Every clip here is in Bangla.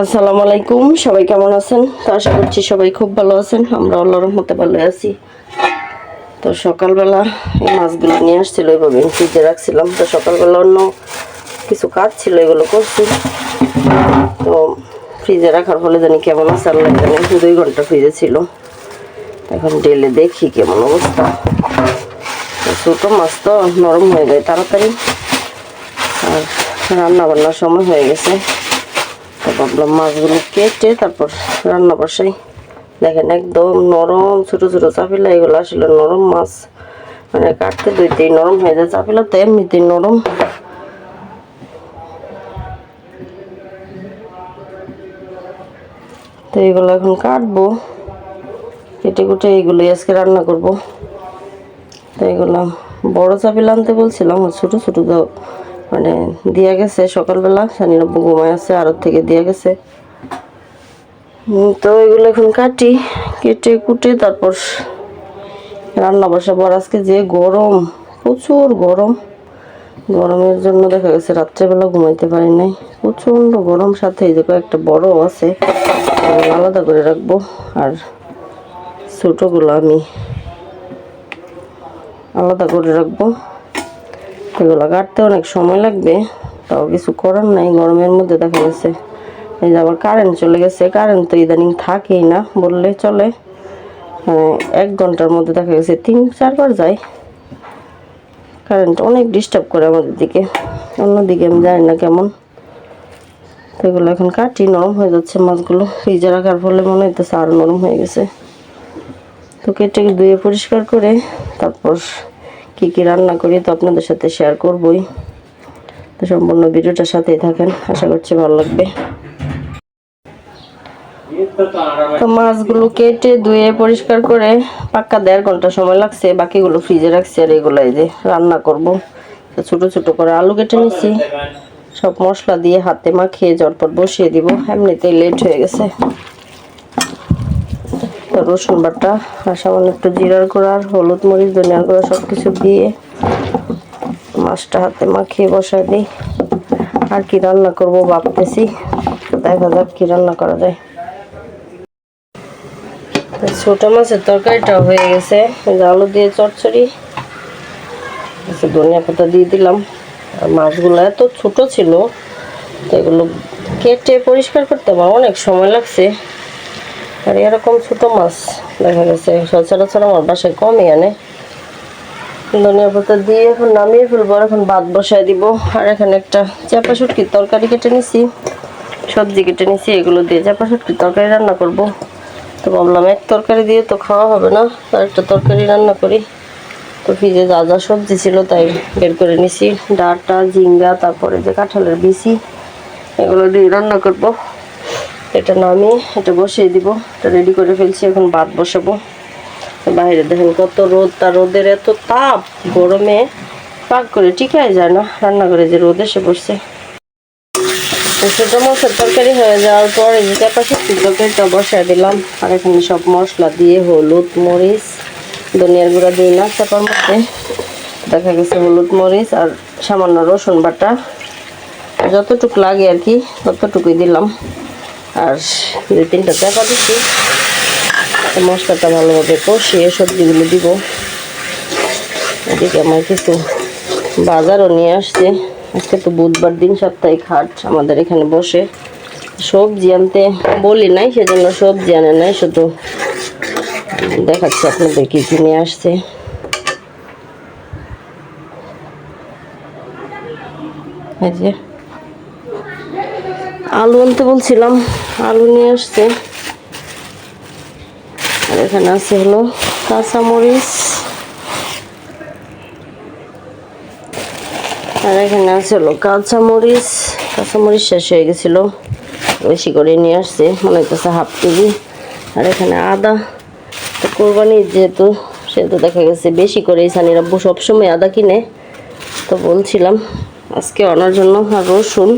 আসসালামু আলাইকুম, সবাই কেমন আছেন? তো আশা করছি সবাই খুব ভালো আছেন, আমরা আল্লাহর রহমতে ভালো আছি। তো সকালবেলা এই মাছগুলো নিয়ে আসছিল এইভাবে ফ্রিজে রাখছিলাম। তো সকালবেলা অন্য কিছু কাজ ছিল, এগুলো করছি। তো ফ্রিজে রাখার ফলে জানি কেমন আছে, আল্লাহ জানি দুই ঘণ্টা ফ্রিজে ছিল। এখন ডেলে দেখি কেমন অবস্থা। ছোটো মাছ তো নরম হয়ে যায় তাড়াতাড়ি। আর রান্না বান্নার সময় হয়ে গেছে। তো ভাবলাম মাছগুলো কেটে তারপর রান্না বসাই। দেখেন একদম নরম, ছোট ছোট চাপিলা, এগুলো আসলে নরম মাছ। মানে কাটতে দুইতেই নরম হয়ে যায়, চাপিলা তো এমনিতেই নরম। তো এগুলো এখন কাটবো, কেটে কুটে এগুলোই আজকে রান্না করব। তো এগুলো বড় চাপিল আনতে বলছিলাম, ছোট ছোট তো মানে দিয়া গেছে সকালবেলা সানিরব্বু ঘুমায় আছে আরও থেকে দিয়া গেছে। তো এগুলো এখন কাটি, কেটে কুটে তারপর রান্না বসাবো আর আজকে যে গরম, প্রচুর গরম। গরমের জন্য দেখা গেছে রাত্রেবেলা ঘুমাইতে পারি নাই। প্রচণ্ড গরম, সাথে এই যে কয়েকটা বড় আছে আলাদা করে রাখব। আর ছোটোগুলো আমি আলাদা করে রাখব। এগুলো কাটতে অনেক সময় লাগবে, তাও কিছু করার নাই, গরমের মধ্যে দেখা গেছে। এই যে আবার কারেন্ট চলে গেছে কারেন্ট তো ইদানিং থাকেই না বললে চলে। এক ঘণ্টার মধ্যে দেখা গেছে তিন, চারবার যায়। কারেন্ট অনেক ডিস্টার্ব করে আমাদের দিকে, অন্যদিকে আমি জানি না কেমন। তো এগুলো এখন কাটি, নরম হয়ে যাচ্ছে মাছগুলো। ফ্রিজে রাখার ফলে মনে হইতেছে আরও নরম হয়ে গেছে। তো কেটে ধুয়ে পরিষ্কার করে, তারপর কি কি রান্না করি তো আপনাদের সাথে শেয়ার করবই। তো সম্পূর্ণ ভিডিওটার সাথেই থাকেন, আশা করছি ভালো লাগবে। তো মাছগুলো কেটে ধুয়ে পরিষ্কার করে পাক্কা দেড় ঘণ্টা সময় লাগছে, বাকিগুলো ফ্রিজে রাখছি আর এগুলো এই যে রান্না করব। তো ছোট ছোট করে আলু কেটে নিচ্ছি সব মশলা দিয়ে হাতে মাখিয়ে জটপট বসিয়ে দিব, এমনিতেই লেট হয়ে গেছে। রসুন বাটা আর সামান্য একটু জিরার গুঁড়া আর হলুদ মরিচ, ধনিয়ার গুঁড়া সব কিছু দিয়ে মাছটা হাতে মাখিয়ে বসাই দিই। আর কি রান্না করব ভাবতেছি, দেখা যাক কি রান্না করা যায়। ছোট মাছের তরকারিটা হয়ে গেছে আলু দিয়ে চচ্চড়ি একটু ধনিয়া পাতা দিয়ে দিলাম। আর মাছগুলো এত ছোট ছিল, তো এগুলো কেটে পরিষ্কার করতে আমার অনেক সময় লাগছে। আর এরকম ছোট মাছ দেখা গেছে। সচরাচর আমার বাসায় কমই আনে। ধনিয়া পাতা দিয়ে এখন নামিয়ে ফেলব আর এখন ভাত বসায় দিব। আর এখানে একটা চাপা শুটকির তরকারি কেটে নিছি। সবজি কেটে নিছি, এগুলো দিয়ে চাপা শুটকির তরকারি রান্না করব। তো ভাবলাম এক তরকারি দিয়ে তো খাওয়া হবে না, আর একটা তরকারি রান্না করি। তো ফ্রিজে যা যা সবজি ছিল তাই বের করে নিছি। ডাটা, ঝিঙ্গা, তারপরে যে কাঁঠালের বিচি, এগুলো দিয়ে রান্না করব। এটা নামিয়ে এটা বসিয়ে দিব। এটা রেডি করে ফেলছি, এখন ভাত বসাবো। বাইরে দেখেন কত রোদ, তা রোদের এত তাপ, গরমে। পাক করে টিকাই যায় না রান্না করে যে রোদ এসে পড়ছে। তো ছোট তরকারি হয়ে যাওয়ার পর এই শুক্তির তরকারিটা বসায় দিলাম, আর এখানে সব মশলা দিয়ে হলুদ মরিচ, ধনিয়ার গুঁড়া দিই না চাপার মধ্যে দেখা গেছে হলুদ মরিচ আর সামান্য রসুন বাটা। যতটুকু লাগে আর কি, ততটুকুই দিলাম। আর দুই তিনটা চাপা দিচ্ছি মশলাটা ভালোভাবে কষিয়ে সবজিগুলো দিব। এদিকে আমার কিছু বাজারও নিয়ে আসছে। আজকে তো বুধবার, দিন সাপ্তাহিক হাট আমাদের এখানে বসে। সবজি আনতে বলি নাই, সেজন্য সবজি আনে নাই, শুধু দেখাচ্ছি আপনাদের কি কি নিয়ে আসছে। আলু আনতে বলছিলাম। আলু নিয়ে আসছে। আর এখানে আছে হলো কাঁচামরিচ। আর এখানে আছে হলো কাঁচামরিচ। কাঁচামরিচ শেষ হয়ে গেছিল। বেশি করে নিয়ে আসছে, মনে হইতেছে হাফ কেজি। আর এখানে আদা। তো কোরবানি যেহেতু, সেহেতু দেখা গেছে বেশি করে সানির আব্বু সবসময় আদা কিনে। তো বলছিলাম, আজকে আনার জন্য আর রসুন।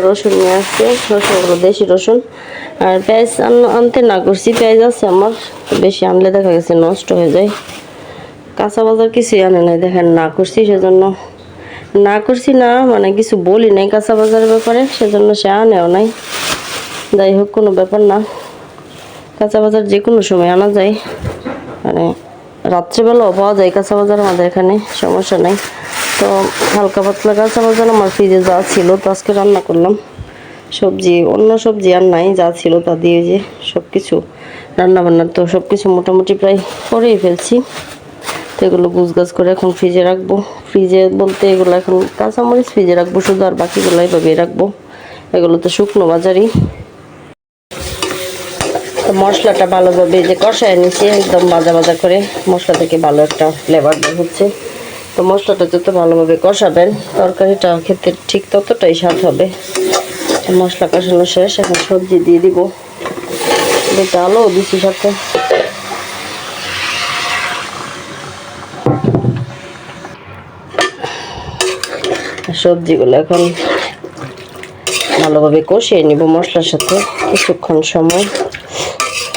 রসুন নিয়ে আসছে, রসুন হলো দেশি রসুন। আর পেঁয়াজ আন- আনতে না করছি, পেঁয়াজ আছে আমার, বেশি আনলে দেখা গেছে নষ্ট হয়ে যায়। কাঁচা বাজার কিছুই আনে নাই, দেখেন না করছি সেজন্য। না করছি না মানে কিছু বলি নাই কাঁচা বাজারের ব্যাপারে, সেজন্য সে আনেও নাই। যাই হোক, কোনো ব্যাপার না। কাঁচা বাজার যে কোনো সময় আনা যায়। মানে রাত্রেবেলাও পাওয়া যায় কাঁচা বাজার আমাদের এখানে, সমস্যা নাই। তো হালকা পাতলা কাঁচা বাজার আমার ফ্রিজে যা ছিল, তো আজকে রান্না করলাম। সবজি, অন্য সবজি আর নাই, যা ছিল তা দিয়ে যে সব কিছু রান্না বান্নার তো সব কিছু মোটামুটি প্রায় করেই ফেলছি। তো এগুলো গুছগাছ করে এখন ফ্রিজে রাখব। ফ্রিজে বলতে এগুলো এখন কাঁচামরিচ ফ্রিজে রাখব, শুধু আর বাকিগুলো এইভাবে রাখব। এগুলো তো শুকনো বাজারই। তো মশলাটা ভালোভাবে যে কষায় নিচ্ছি একদম ভাজা ভাজা করে। মশলা থেকে ভালো একটা ফ্লেভার হচ্ছে। তো মশলাটা যত ভালোভাবে কষাবেন, তরকারিটা খেতে ঠিক ততটাই স্বাদ হবে। মশলা কষানো শেষ, এখন সবজি দিয়ে দিব। দুটো আলুও দিচ্ছি সাথে। সবজিগুলো এখন ভালোভাবে কষিয়ে নিব মশলার সাথে, কিছুক্ষণ সময়।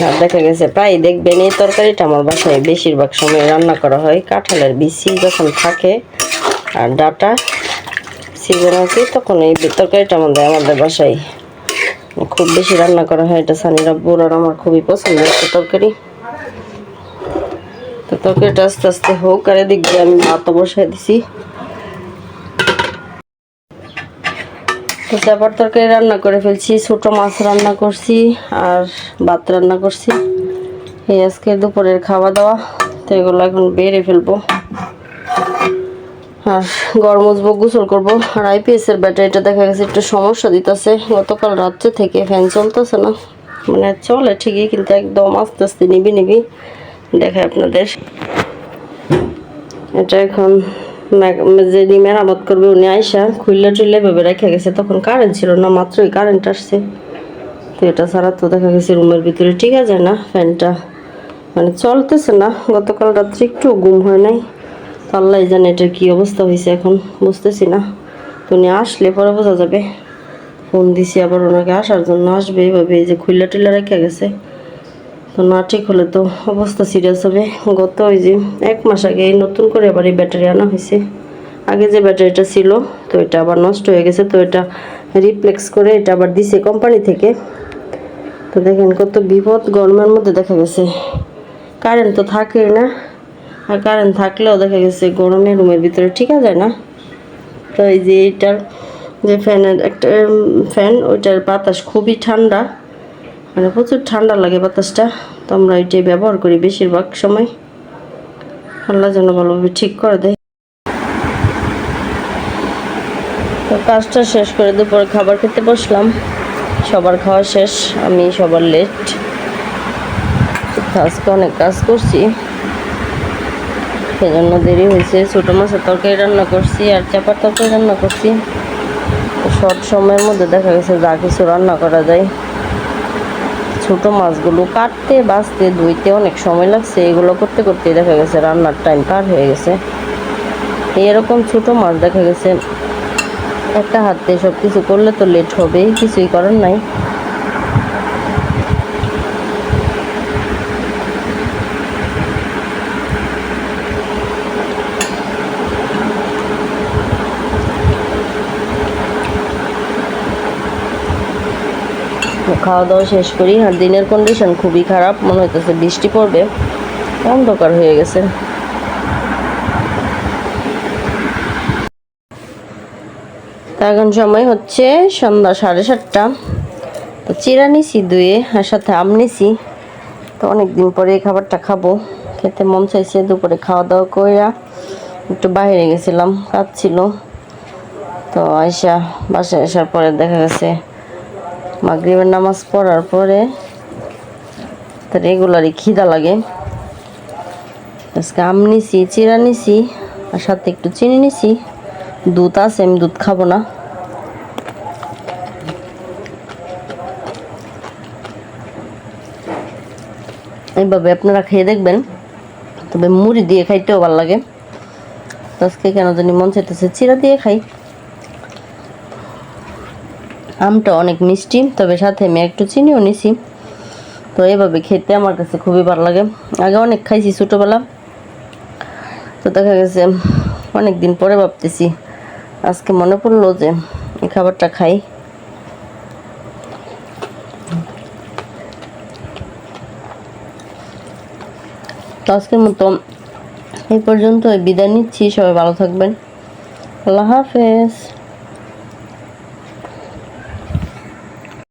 আর দেখা গেছে প্রায় দেখবেন এই তরকারিটা আমার বাসায় বেশিরভাগ সময় রান্না করা হয়। কাঁঠালের বিচি যখন থাকে, আর ডাটা সিজন আছে তখন এই তরকারিটা আমাদের আমাদের বাসায় খুব বেশি রান্না করা হয়। এটা সানিরা বোর আর আমার খুবই পছন্দের একটা তরকারি। তো তরকারিটা আস্তে আস্তে হোক, আর এদিক দিয়ে আমি ভাতও বসাই দিছি। চাপার তরকারি রান্না করে ফেলছি, ছোট মাছ রান্না করছি আর ভাত রান্না করছি। এই আজকে দুপুরের খাওয়া দাওয়া, তো এগুলো এখন বেড়ে ফেলব। আর গরম মুছবো, গোসল করব। আর আইপিএস এর ব্যাটারিটা দেখা গেছে একটু সমস্যা দিতেছে। গতকাল রাত্রে থেকে ফ্যান চলতেছে না। মানে চলে ঠিকই, কিন্তু একদম আস্তে আস্তে নিবি নিবি দেখায় আপনাদের। এটা এখন যিনি মেরামত করবে উনি আইসা খুললে টুললে ভেবে রেখে গেছে, তখন কারেন্ট ছিল না মাত্রই কারেন্ট আসছে। তো এটা ছাড়া তো দেখা গেছে রুমের ভিতরে ঠিক আছে না, ফ্যানটা মানে চলতেছে না। গতকাল রাত্রে একটু ঘুম হয় নাই। তো জানে এটার কী অবস্থা হয়েছে এখন, বুঝতেছি না। তো উনি আসলে পরে বোঝা যাবে। ফোন দিছি আবার ওনাকে আসার জন্য আসবে এইভাবে, এই যে খুললে টুল্লে রেখে গেছে। তো না ঠিক হলে তো অবস্থা সিরিয়াস হবে। গত ওই যে এক মাস আগে নতুন করে আবার এই ব্যাটারি আনা হয়েছে। আগে যে ব্যাটারিটা ছিল, তো এটা আবার নষ্ট হয়ে গেছে, তো এটা রিপ্লেক্স করে এটা আবার দিছে কোম্পানি থেকে। তো দেখেন কত বিপদ, গরমের মধ্যে দেখা গেছে। কারেন্ট তো থাকে না, আর কারেন্ট থাকলেও দেখা গেছে গরমে রুমের ভিতরে ঠিক আছে না। তো এই যে এটার যে ফ্যানের একটা ফ্যান ওইটার বাতাস খুবই ঠান্ডা। মানে প্রচুর ঠান্ডা লাগে বাতাসটা, তো আমরা ওইটাই ব্যবহার করি বেশিরভাগ সময়। আল্লাহ যেন ভালোভাবে ঠিক করে দেয়। তো কাজটা শেষ করে দুপুরে খাবার খেতে বসলাম। সবার খাওয়া শেষ, আমি সবার লেট আজকে অনেক কাজ করছি। সেজন্য দেরি হয়েছে। ছোটো মাছের তরকারি রান্না করছি আর চাপার তরকারি রান্না করছি। শর্ট সময়ের মধ্যে দেখা গেছে যা কিছু রান্না করা যায়। ছোট মাছগুলো কাটতে, বাঁচতে, ধুইতে অনেক সময় লাগছে। এগুলো করতে করতে দেখা গেছে রান্নার টাইম পার হয়ে গেছে। এরকম ছোট মাছ দেখা গেছে। একটা হাতে সব কিছু করলে তো লেট হবেই, কিছুই করার নাই। খাওয়া দাওয়া শেষ করি আর দিনের কন্ডিশন খুবই খারাপ, মনে হইতেছে বৃষ্টি পড়বে। অন্ধকার হয়ে গেছে। এখন সময় হচ্ছে সন্ধ্যা সাড়ে সাতটা। তো চিরা নিছি দুয়ে আর সাথে আম নিছি। তো অনেক দিন পরে এই খাবারটা খাব। খেতে মন চাইছে দুপুরে খাওয়া দাওয়া কইরা একটু বাইরে গেছিলাম, কাজ ছিল। তো আয়সা বাসায় আসার পরে দেখা গেছে মাগরিবের নামাজ পড়ার পরে রেগুলারই খিদা লাগে। আজকে আম নিছি, চিরা নিছি, আর সাথে একটু চিনি নিছি। দুধ আছে, আমি দুধ খাব না। এইভাবে আপনারা খেয়ে দেখবেন, তবে মুড়ি দিয়ে খাইতেও ভালো লাগে। আজকে কেন জানি মন চাইতেছে চিরা দিয়ে খাই। আমটা অনেক মিষ্টি, তবে সাথে আমি একটু চিনিও নিছি। তো এভাবে খেতে আমার কাছে খুবই ভালো লাগে। আগে অনেক খাইছি ছোটোবেলা। তো দেখা গেছে অনেক দিন পরে ভাবতেছি, আজকে মনে পড়ল যে এই খাবারটা খাই। তো আজকের মতো এই পর্যন্ত বিদায় নিচ্ছি, সবাই ভালো থাকবেন। আল্লাহ হাফেজ।